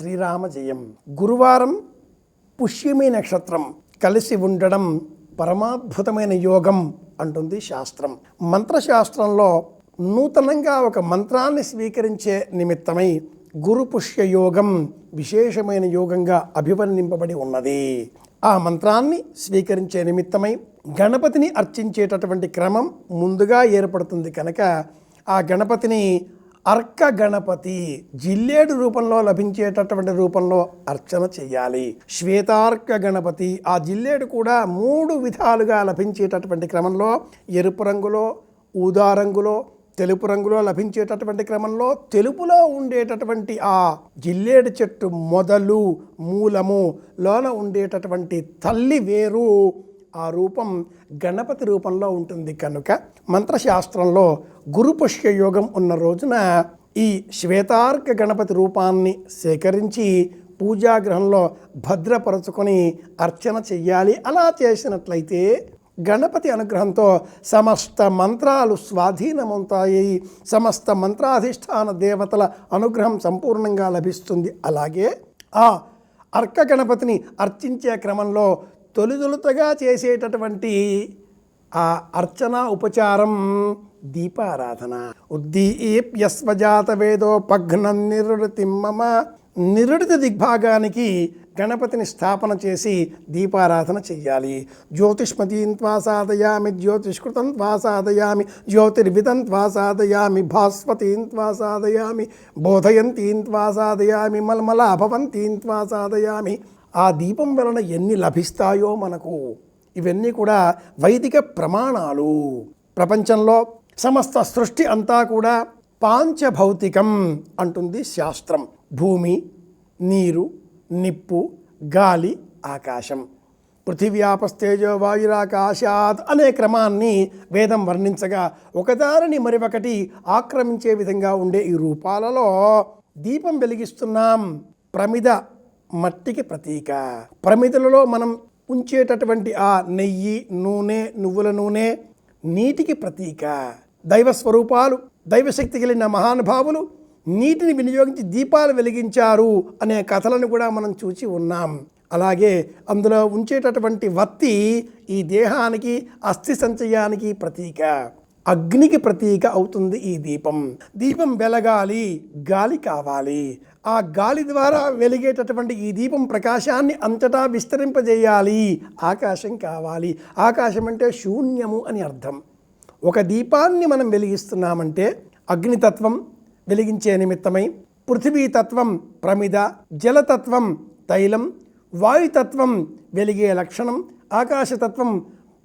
శ్రీరామ జయం గురువారం పుష్యమి నక్షత్రం కలిసి ఉండడం పరమాద్భుతమైన యోగం అంటుంది శాస్త్రం. మంత్రశాస్త్రంలో నూతనంగా ఒక మంత్రాన్ని స్వీకరించే నిమిత్తమై గురు పుష్య యోగం విశేషమైన యోగంగా అభివర్ణింపబడి ఉన్నది. ఆ మంత్రాన్ని స్వీకరించే నిమిత్తమై గణపతిని అర్చించేటటువంటి క్రమం ముందుగా ఏర్పడుతుంది కనుక ఆ గణపతిని అర్క గణపతి జిల్లేడు రూపంలో లభించేటటువంటి రూపంలో అర్చన చేయాలి. శ్వేతార్క గణపతి ఆ జిల్లేడు కూడా మూడు విధాలుగా లభించేటటువంటి క్రమంలో ఎరుపు రంగులో ఊదా రంగులో తెలుపు రంగులో లభించేటటువంటి క్రమంలో తెలుపులో ఉండేటటువంటి ఆ జిల్లేడు చెట్టు మొదలు మూలము లోన ఉండేటటువంటి తల్లి వేరు ఆ రూపం గణపతి రూపంలో ఉంటుంది. కనుక మంత్రశాస్త్రంలో గురు పుష్య యోగం ఉన్న రోజున ఈ శ్వేతార్క గణపతి రూపాన్ని సేకరించి పూజాగ్రహంలో భద్రపరచుకొని అర్చన చెయ్యాలి. అలా చేసినట్లయితే గణపతి అనుగ్రహంతో సమస్త మంత్రాలు స్వాధీనమవుతాయి. సమస్త మంత్రాధిష్టాన దేవతల అనుగ్రహం సంపూర్ణంగా లభిస్తుంది. అలాగే ఆ అర్క గణపతిని అర్చించే క్రమంలో తొలిదొలుతగా చేసేటటువంటి ఆ అర్చన ఉపచారం దీపారాధన ఉద్దీప్యస్వజాత వేదోపఘ్న నిరుడితి మమ. నిరుడిత దిగ్భాగానికి గణపతిని స్థాపన చేసి దీపారాధన చెయ్యాలి. జ్యోతిష్మతీం త్వా సాధయామి జ్యోతిష్కృతం త్వా సాధయామి జ్యోతిర్వితం త్వా సాధయామి భాస్వతీం త్వా సాధయామి బోధయంతీం త్వా సాధయామి మల్మల త్వా సాధయామి. ఆ దీపం వలన ఎన్ని లభిస్తాయో మనకు. ఇవన్నీ కూడా వైదిక ప్రమాణాలు. ప్రపంచంలో సమస్త సృష్టి అంతా కూడా పాంచభౌతికం అంటుంది శాస్త్రం. భూమి నీరు నిప్పు గాలి ఆకాశం. పృథివ్యాపస్తేజో వాయురాకాశాత్ అనే క్రమాన్ని వేదం వర్ణించగా ఒకదారిని మరి ఒకటి ఆక్రమించే విధంగా ఉండే ఈ రూపాలలో దీపం వెలిగిస్తున్నాం. ప్రమిద మట్టికి ప్రతీక. ప్రమిదలలో మనం ఉంచేటటువంటి ఆ నెయ్యి నూనె నువ్వుల నూనె నీటికి ప్రతీక. దైవ స్వరూపాలు దైవశక్తి కలిగిన మహానుభావులు నీటిని వినియోగించి దీపాలు వెలిగించారు అనే కథలను కూడా మనం చూచి ఉన్నాం. అలాగే అందులో ఉంచేటటువంటి వత్తి ఈ దేహానికి అస్థి సంచయానికి ప్రతీక. అగ్నికి ప్రతీక అవుతుంది ఈ దీపం. దీపం వెలగాలి గాలి కావాలి. ఆ గాలి ద్వారా వెలిగేటటువంటి ఈ దీపం ప్రకాశాన్ని అంతటా విస్తరింపజేయాలి. ఆకాశం కావాలి. ఆకాశం అంటే శూన్యము అని అర్థం. ఒక దీపాన్ని మనం వెలిగిస్తున్నామంటే అగ్నితత్వం వెలిగించే నిమిత్తమై పృథివీతత్వం ప్రమిద జలతత్వం తైలం వాయుతత్వం వెలిగే లక్షణం ఆకాశతత్వం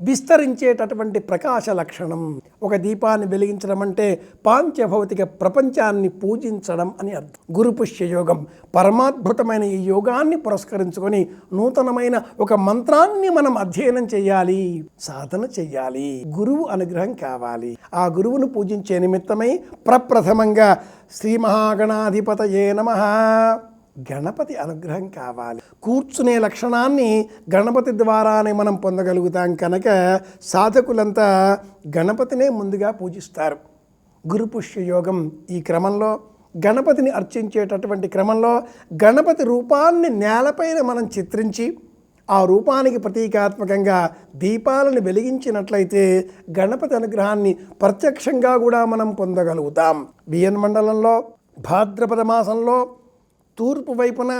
విస్తరించేటటువంటి ప్రకాశ లక్షణం. ఒక దీపాన్ని వెలిగించడం అంటే పాంచభౌతిక ప్రపంచాన్ని పూజించడం అని అర్థం. గురు పుష్య యోగం పరమాద్భుతమైన ఈ యోగాన్ని పురస్కరించుకొని నూతనమైన ఒక మంత్రాన్ని మనం అధ్యయనం చేయాలి సాధన చెయ్యాలి గురువు అనుగ్రహం కావాలి. ఆ గురువును పూజించే నిమిత్తమై ప్రప్రథమంగా శ్రీ మహాగణాధిపతయే నమ. గణపతి అనుగ్రహం కావాలి. కూర్చునే లక్షణాన్ని గణపతి ద్వారానే మనం పొందగలుగుతాం కనుక సాధకులంతా గణపతినే ముందుగా పూజిస్తారు. గురుపుష్య యోగం ఈ క్రమంలో గణపతిని అర్చించేటటువంటి క్రమంలో గణపతి రూపాన్ని నేలపైన మనం చిత్రించి ఆ రూపానికి ప్రతీకాత్మకంగా దీపాలను వెలిగించినట్లయితే గణపతి అనుగ్రహాన్ని ప్రత్యక్షంగా కూడా మనం పొందగలుగుతాం. బిఎన్ మండలంలో భాద్రపద మాసంలో తూర్పు వైపున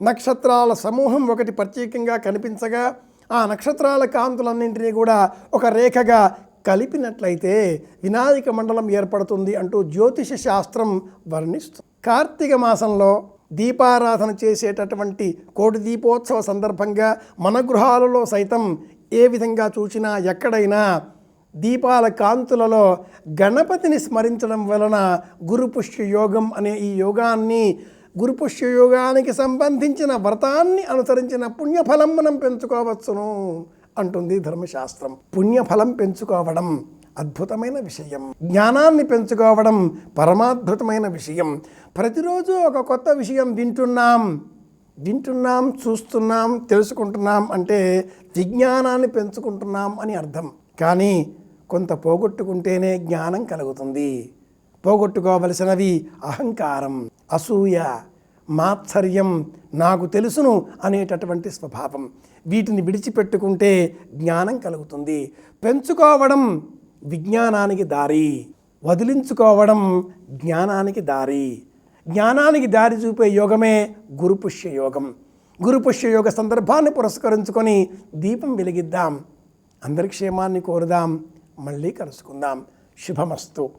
నక్షత్రాల సమూహం ఒకటి ప్రత్యేకంగా కనిపించగా ఆ నక్షత్రాల కాంతులన్నింటినీ కూడా ఒక రేఖగా కలిపినట్లయితే వినాయక మండలం ఏర్పడుతుంది అంటూ జ్యోతిష శాస్త్రం వర్ణిస్తుంది. కార్తీక మాసంలో దీపారాధన చేసేటటువంటి కోటి దీపోత్సవ సందర్భంగా మన గృహాలలో సైతం ఏ విధంగా చూసినా ఎక్కడైనా దీపాల కాంతులలో గణపతిని స్మరించడం వలన గురు పుష్య యోగం అనే ఈ యోగాన్ని గురు పుష్య యోగానికి సంబంధించిన వ్రతాన్ని అనుసరించిన పుణ్యఫలం మనం పెంచుకోవచ్చును అంటుంది ధర్మశాస్త్రం. పుణ్యఫలం పెంచుకోవడం అద్భుతమైన విషయం. జ్ఞానాన్ని పెంచుకోవడం పరమాద్భుతమైన విషయం. ప్రతిరోజు ఒక కొత్త విషయం వింటున్నాం వింటున్నాం చూస్తున్నాం తెలుసుకుంటున్నాం అంటే విజ్ఞానాన్ని పెంచుకుంటున్నాం అని అర్థం. కానీ కొంత పోగొట్టుకుంటేనే జ్ఞానం కలుగుతుంది. పోగొట్టుకోవలసినవి అహంకారం అసూయ మాత్సర్యం నాకు తెలుసును అనేటటువంటి స్వభావం. వీటిని విడిచిపెట్టుకుంటే జ్ఞానం కలుగుతుంది. పెంచుకోవడం విజ్ఞానానికి దారి. వదిలించుకోవడం జ్ఞానానికి దారి. జ్ఞానానికి దారి చూపే యోగమే గురుపుష్య యోగం. గురుపుష్య యోగ సందర్భాన్ని పురస్కరించుకొని దీపం వెలిగిద్దాం. అందరి క్షేమాన్ని కోరుదాం. మళ్ళీ కలుసుకుందాం. శుభమస్తు.